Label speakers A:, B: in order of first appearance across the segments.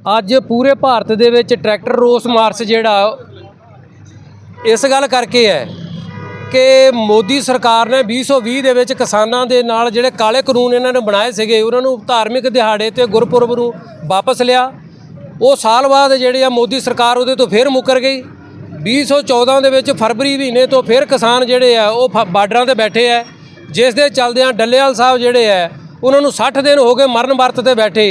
A: ਅੱਜ ਪੂਰੇ ਭਾਰਤ ਦੇ ਵਿੱਚ ਟਰੈਕਟਰ ਰੋਸ ਮਾਰਚ ਜਿਹੜਾ, ਇਸ ਗੱਲ ਕਰਕੇ ਹੈ ਕਿ ਮੋਦੀ ਸਰਕਾਰ ਨੇ 2020 ਦੇ ਵਿੱਚ ਕਿਸਾਨਾਂ ਦੇ ਨਾਲ ਜਿਹੜੇ ਕਾਲੇ ਕਾਨੂੰਨ ਇਹਨਾਂ ਨੇ ਬਣਾਏ ਸੀਗੇ, ਉਹਨਾਂ ਨੂੰ ਧਾਰਮਿਕ ਦਿਹਾੜੇ ਤੇ ਗੁਰਪੁਰਬ ਨੂੰ ਵਾਪਸ ਲਿਆ। ਉਹ ਸਾਲ ਬਾਅਦ ਜਿਹੜੇ ਆ ਮੋਦੀ ਸਰਕਾਰ ਉਹਦੇ ਤੋਂ ਫੇਰ ਮੁੱਕਰ ਗਈ। 2014 ਦੇ ਵਿੱਚ ਫਰਵਰੀ ਮਹੀਨੇ ਤੋਂ ਫੇਰ ਕਿਸਾਨ ਜਿਹੜੇ ਆ ਉਹ ਬਾਰਡਰਾਂ ਤੇ ਬੈਠੇ ਆ, ਜਿਸ ਦੇ ਚਲਦਿਆਂ ਡੱਲੇਵਾਲ ਸਾਹਿਬ ਜਿਹੜੇ ਆ ਉਹਨਾਂ ਨੂੰ 60 ਦਿਨ ਹੋ ਗਏ ਮਰਨ ਵਰਤ ਤੇ ਬੈਠੇ।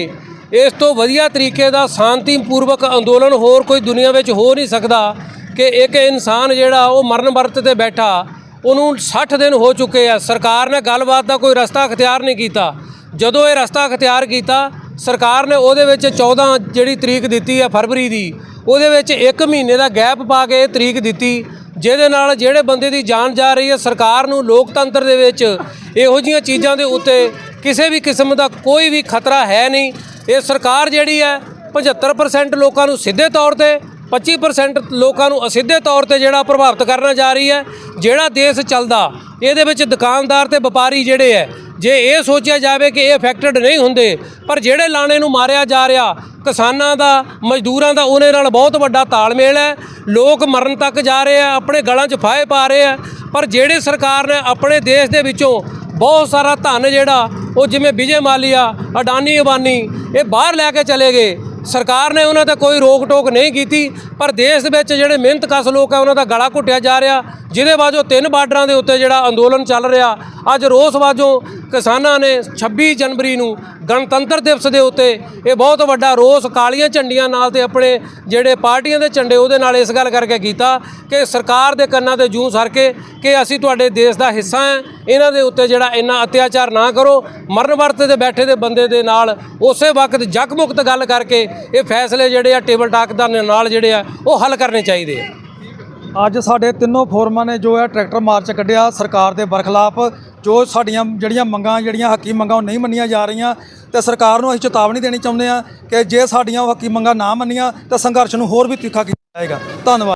A: ਇਸ ਤੋਂ ਵਧੀਆ ਤਰੀਕੇ ਦਾ ਸ਼ਾਂਤੀਪੂਰਵਕ ਅੰਦੋਲਨ ਹੋਰ ਕੋਈ ਦੁਨੀਆ ਵਿੱਚ ਹੋ ਨਹੀਂ ਸਕਦਾ ਕਿ ਇੱਕ ਇਨਸਾਨ ਜਿਹੜਾ ਉਹ ਮਰਨ ਵਰਤ ਤੇ ਬੈਠਾ, ਉਹਨੂੰ 60 ਦਿਨ ਹੋ ਚੁੱਕੇ ਆ। ਸਰਕਾਰ ਨੇ ਗੱਲਬਾਤ ਦਾ ਕੋਈ ਰਸਤਾ ਅਖਤਿਆਰ ਨਹੀਂ ਕੀਤਾ। ਜਦੋਂ ਇਹ ਰਸਤਾ ਅਖਤਿਆਰ ਕੀਤਾ, ਸਰਕਾਰ ਨੇ ਉਹਦੇ ਵਿੱਚ 14 ਜਿਹੜੀ ਤਰੀਕ ਦਿੱਤੀ ਆ ਫਰਵਰੀ ਦੀ, ਉਹਦੇ ਵਿੱਚ 1 ਮਹੀਨੇ ਦਾ ਗੈਪ ਪਾ ਕੇ ਇਹ ਤਰੀਕ ਦਿੱਤੀ, ਜਿਹਦੇ ਨਾਲ ਜਿਹੜੇ ਬੰਦੇ ਦੀ ਜਾਨ ਜਾ ਰਹੀ ਹੈ ਸਰਕਾਰ ਨੂੰ ਲੋਕਤੰਤਰ ਦੇ ਵਿੱਚ ਇਹੋ ਜੀਆਂ ਚੀਜ਼ਾਂ ਦੇ ਉੱਤੇ ਕਿਸੇ ਵੀ ਕਿਸਮ ਦਾ ਕੋਈ ਵੀ ਖਤਰਾ ਹੈ ਨਹੀਂ। ਇਹ ਸਰਕਾਰ ਜਿਹੜੀ ਹੈ 75% ਲੋਕਾਂ ਨੂੰ ਸਿੱਧੇ ਤੌਰ ਤੇ 25% ਲੋਕਾਂ ਨੂੰ ਅਸਿੱਧੇ ਤੌਰ ਤੇ ਜਿਹੜਾ ਪ੍ਰਭਾਵਿਤ ਕਰਨਾ ਜਾ ਰਹੀ ਹੈ, ਜਿਹੜਾ ਦੇਸ਼ ਚੱਲਦਾ, ਇਹਦੇ ਵਿੱਚ ਦੁਕਾਨਦਾਰ ਤੇ ਵਪਾਰੀ ਜਿਹੜੇ ਹੈ, ਜੇ ਇਹ ਸੋਚਿਆ ਜਾਵੇ ਕਿ ਇਹ ਅਫੈਕਟਡ ਨਹੀਂ ਹੁੰਦੇ, ਪਰ ਜਿਹੜੇ ਲਾਣੇ ਨੂੰ ਮਾਰਿਆ ਜਾ ਰਿਹਾ, ਕਿਸਾਨਾਂ ਦਾ, ਮਜ਼ਦੂਰਾਂ ਦਾ ਉਹਨੇ ਨਾਲ ਬਹੁਤ ਵੱਡਾ ਤਾਲਮੇਲ ਹੈ। ਲੋਕ ਮਰਨ ਤੱਕ ਜਾ ਰਹੇ ਆ ਆਪਣੇ ਗਲਾਂ 'ਚ ਫਾਹੇ ਪਾ ਰਹੇ ਆ ਪਰ ਜਿਹੜੇ ਸਰਕਾਰ ਨੇ ਆਪਣੇ ਦੇਸ਼ ਦੇ ਵਿੱਚੋਂ ਬਹੁਤ ਸਾਰਾ ਧਨ ਜਿਹੜਾ ਉਹ ਜਿਵੇਂ ਵਿਜੇ ਮਾਲੀਆ, ਅਡਾਨੀ, ਅਬਾਨੀ, ਇਹ ਬਾਹਰ ਲੈ ਕੇ ਚਲੇ ਗਏ। ਸਰਕਾਰ ਨੇ ਉਹਨਾਂ ਤੇ ਕੋਈ ਰੋਕ ਟੋਕ ਨਹੀਂ ਕੀਤੀ, ਪਰ ਦੇਸ਼ ਦੇ ਵਿੱਚ ਜਿਹੜੇ ਮਿਹਨਤ ਕਸ ਲੋਕ ਆ, ਉਹਨਾਂ ਦਾ ਗਲਾ ਘੁੱਟਿਆ ਜਾ ਰਿਹਾ। ਜਿਹਦੇ ਬਾਜੋਂ ਤਿੰਨ ਬਾਰਡਰਾਂ ਦੇ ਉੱਤੇ ਜਿਹੜਾ ਅੰਦੋਲਨ ਚੱਲ ਰਿਹਾ। ਅੱਜ ਰੋਸ ਵਾਜੋਂ ਕਿਸਾਨਾਂ ਨੇ 26 ਜਨਵਰੀ ਨੂੰ ਗਣਤੰਤਰ ਦਿਵਸ ਦੇ ਉੱਤੇ ਇਹ ਬਹੁਤ ਵੱਡਾ ਰੋਸ ਕਾਲੀਆਂ ਝੰਡੀਆਂ ਨਾਲ ਤੇ ਆਪਣੇ ਜਿਹੜੇ ਪਾਰਟੀਆਂ ਦੇ ਝੰਡੇ ਉਹਦੇ ਨਾਲ ਇਸ ਗੱਲ ਕਰਕੇ ਕੀਤਾ ਕਿ ਸਰਕਾਰ ਦੇ ਕੰਨਾਂ ਤੇ ਜੂੰ ਸਰ ਕੇ ਕਿ ਅਸੀਂ ਤੁਹਾਡੇ ਦੇਸ਼ ਦਾ ਹਿੱਸਾ ਹਾਂ। ਇਹਨਾਂ ਦੇ ਉੱਤੇ ਜਿਹੜਾ ਇੰਨਾ ਅਤਿਆਚਾਰ ਨਾ ਕਰੋ। ਮਰਨ ਵਰਤ ਤੇ ਬੈਠੇ ਦੇ ਬੰਦੇ ਦੇ ਨਾਲ ਉਸੇ ਵਕਤ ਜਗਮੁਕਤ ਗੱਲ ਕਰਕੇ ਇਹ ਫੈਸਲੇ ਜਿਹੜੇ ਆ ਟੇਬਲ ਟਾਕ ਦਾ ਨਾਲ ਜਿਹੜੇ ਆ, ਉਹ ਹੱਲ ਕਰਨੇ ਚਾਹੀਦੇ ਆ।
B: ਅੱਜ ਸਾਡੇ ਤਿੰਨੋਂ ਫੋਰਮਾਂ ਨੇ ਜੋ ਹੈ ਟਰੈਕਟਰ ਮਾਰਚ ਕੱਢਿਆ ਸਰਕਾਰ ਦੇ ਬਰਖਲਾਫ, ਜੋ ਸਾਡੀਆਂ ਜਿਹੜੀਆਂ ਮੰਗਾਂ, ਜਿਹੜੀਆਂ ਹੱਕੀ ਮੰਗਾਂ ਉਹ ਨਹੀਂ ਮੰਨੀਆਂ ਜਾ ਰਹੀਆਂ, ਤੇ ਸਰਕਾਰ ਨੂੰ ਅਸੀਂ ਚੇਤਾਵਨੀ ਦੇਣੀ ਚਾਹੁੰਦੇ ਹਾਂ ਕਿ ਜੇ ਸਾਡੀਆਂ ਉਹ ਹੱਕੀ ਮੰਗਾਂ ਨਾ ਮੰਨੀਆਂ, ਤਾਂ ਸੰਘਰਸ਼ ਨੂੰ ਹੋਰ ਵੀ ਤਿੱਖਾ ਕੀਤਾ ਜਾਏਗਾ। ਧੰਨਵਾਦ।